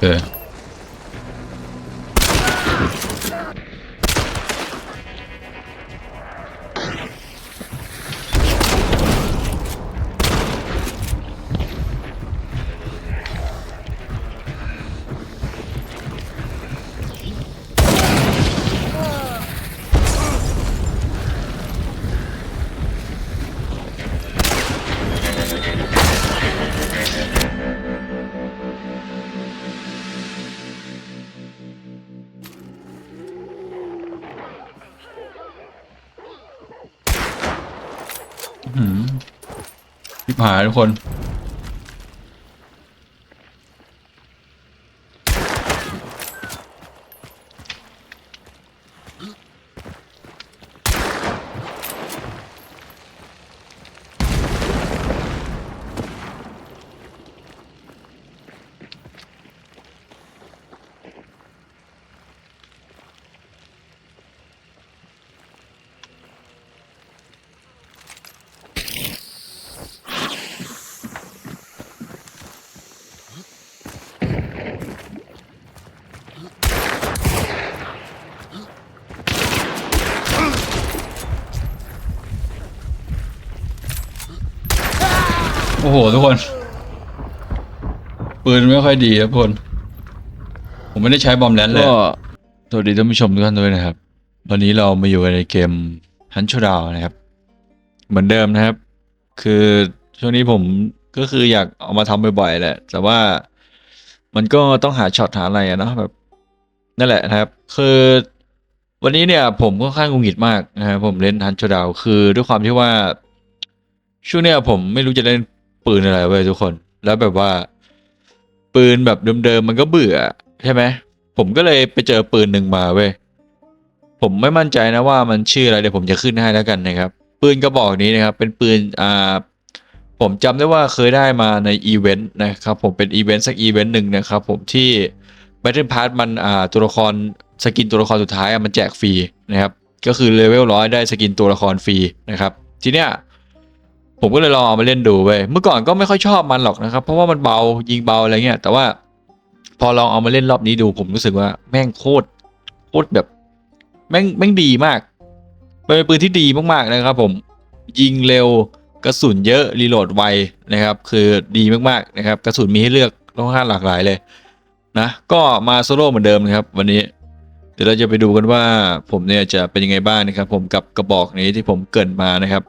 เหืมพิพายทุกคน อ้โหทุกคน ปืนไม่ค่อยดีครับทุกคน ผมไม่ได้ใช้บอมแลนด์เลยก็สวัสดีท่านผู้ชมทุกท่านด้วยนะครับ วันนี้เรามาอยู่กันในเกมฮันชูดาวนะครับ เหมือนเดิมนะครับ คือช่วงนี้ผมก็คืออยากเอามาทำบ่อยๆแหละ แต่ว่ามันก็ต้องหาช็อตหาอะไรอะเนาะแบบนั่นแหละนะครับ คือ วันนี้เนี่ย ผมค่อนข้างหงุดหงิดมากนะครับผมเล่นฮันชูดาว คือด้วยความที่ว่า ช่วงเนี้ยผมไม่รู้จะเล่น ปืนอะไรเว้ยทุกคน แล้วแบบว่า ปืนแบบเดิมๆมันก็เบื่อ ใช่ไหมผมก็เลยไปเจอปืนหนึ่งมาเว้ยผมไม่มั่นใจนะว่ามันชื่ออะไรเดี๋ยวผมจะขึ้นให้แล้วกันนะครับ ปืนกระบอกนี้นะครับ เป็นปืนอ่าผมจำได้ว่าเคยได้มาในอีเวนต์นะครับผมเป็นอีเวนต์สักอีเวนต์หนึ่งนะครับผมที่ Battle Pass มันอ่าตัวละครสกินตัวละครสุดท้ายมันแจกฟรีนะครับ ก็คือเลเวลร้อยได้สกินตัวละครฟรีนะครับ ทีเนี้ย ผมก็เลยลองเอามาเล่นดูเว้ยเมื่อก่อนก็ไม่ค่อยชอบมันหรอกนะครับ เพราะว่ามันเบายิงเบาอะไรเงี้ย แต่ว่าพอลองเอามาเล่นรอบนี้ดู ผมรู้สึกว่าแม่งโคตรโคตรแบบ แม่งแม่งดีมากเป็นปืนที่ดีมากๆนะครับ ผมยิงเร็วกระสุนเยอะรีโหลดไวนะครับ คือดีมากๆนะครับ กระสุนมีให้เลือกค่อนข้างหลากหลายเลยนะก็มาโซโล่เหมือนเดิมนะครับ วันนี้ เดี๋ยวเราจะไปดูกันว่าผมเนี่ยจะเป็นยังไงบ้างนะครับ ผมกับกระบอกนี้ที่ผมเกินมานะครับ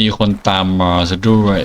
มีคนตามมาซะด้วย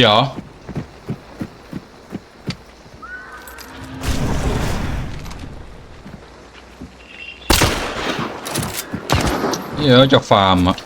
เดี๋ยว เดี๋ยวจากฟาร์มอะ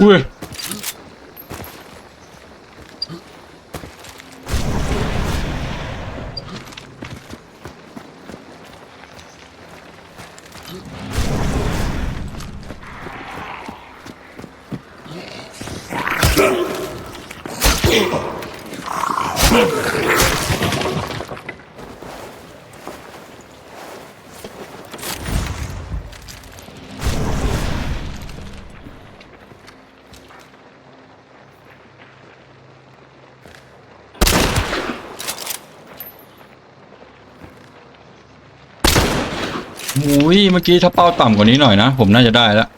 อุ้ อุ้ยเมื่อกี้ถ้าเป้าต่ำกว่านี้หน่อยนะ ผมน่าจะได้แล้ว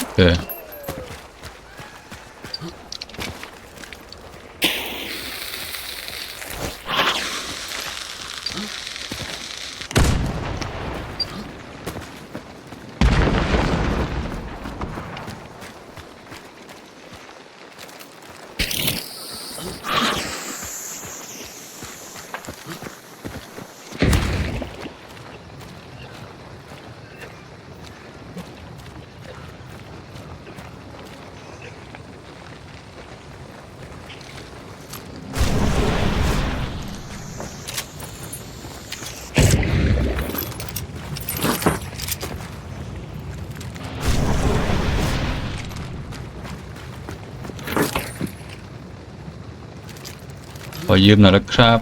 โอเค อยืมหน่อยนะครับ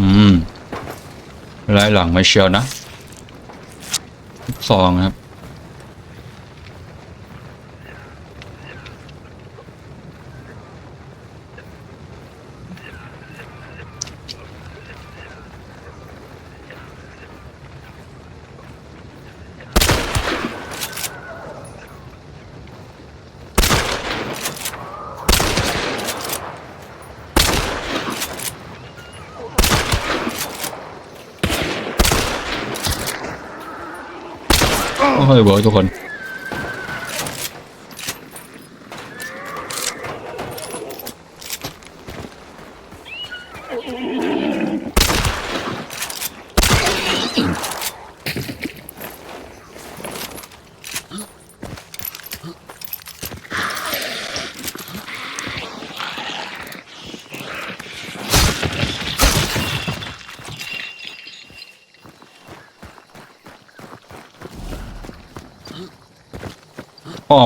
อืมไล่หลังไม่เชียวนะซองครับ เวิร์กทุกคน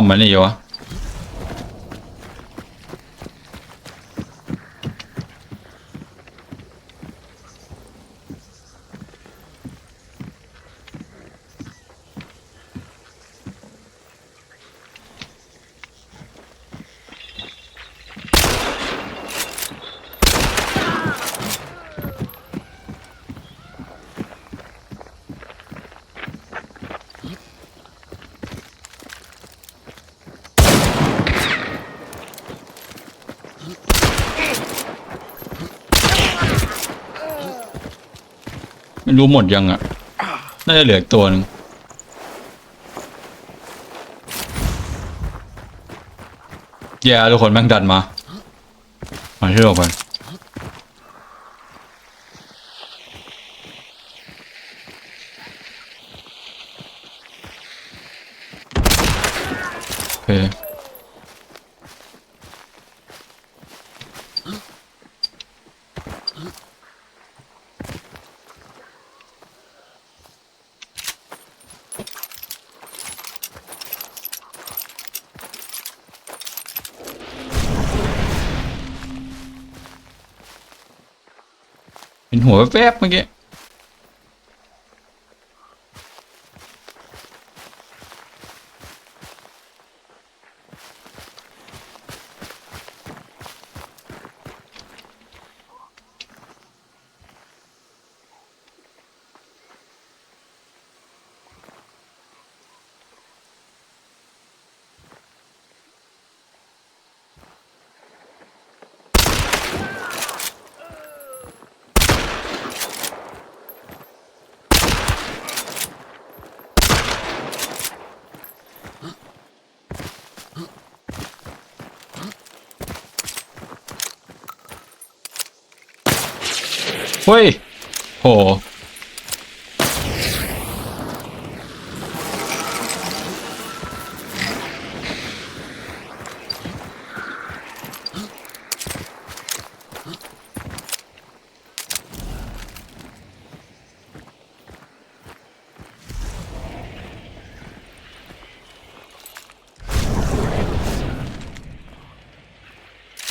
อ้อมมา ไม่รู้หมดยังอะ น่าจะเหลืออีกตัวหนึ่งแย่ทุกคนแม่งดันมา มาช่วยออกไป ห็นหัวแวบๆเมื่อกี้ เฮ้ย โห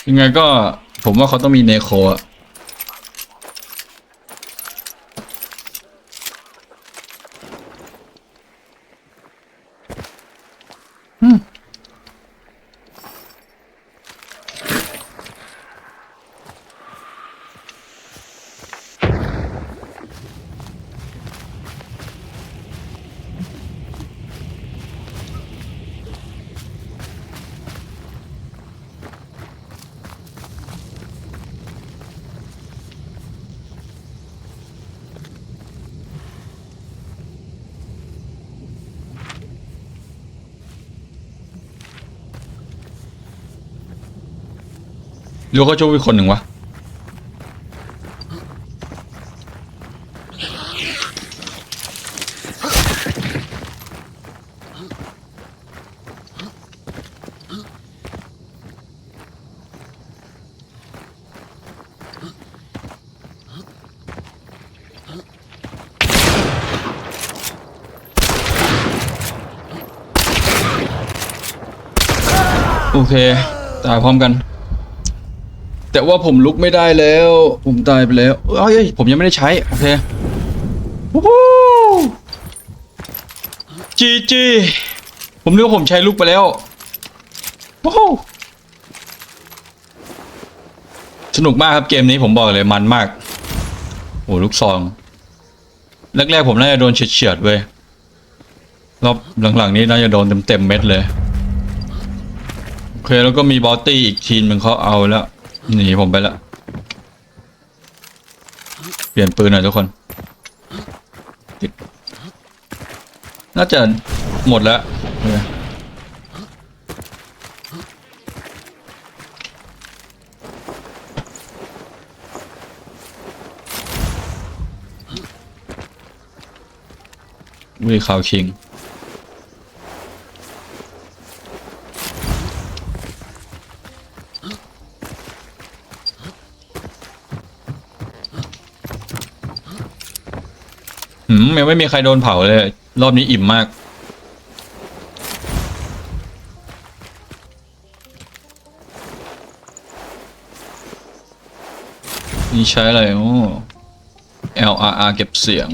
ยังไงก็ผมว่าเขาต้องมีเนโคอะ หรือเขาจะอีกคนหนึ่งวะโอเค ตายพร้อมกัน แต่ว่าผมลุกไม่ได้แล้ว ผมตายไปแล้วเอ้ยผมยังไม่ได้ใช้ โอเควู้จีจีผมนึกว่าผมใช้ลุกไปแล้ววู้ฮู้สนุกมากครับเกมนี้ผมบอกเลยมันมากโอ้ลูกซองแรกๆผมน่าจะโดนเฉียดๆเว้ยรอบหลังๆนี้น่าจะโดนเต็มๆเม็ดเลย โอเคแล้วก็มีบอตตี้อีกทีมหนึ่งเขาเอาแล้ว หนีผมไปแล้วเปลี่ยนปืนหน่อยทุกคน น่าจะหมดแล้วโอเควีข่าวคิง ยังไม่มีใครโดนเผาเลย รอบนี้อิ่มมาก นี่ใช้อะไรโอ้ LRR เก็บเสียง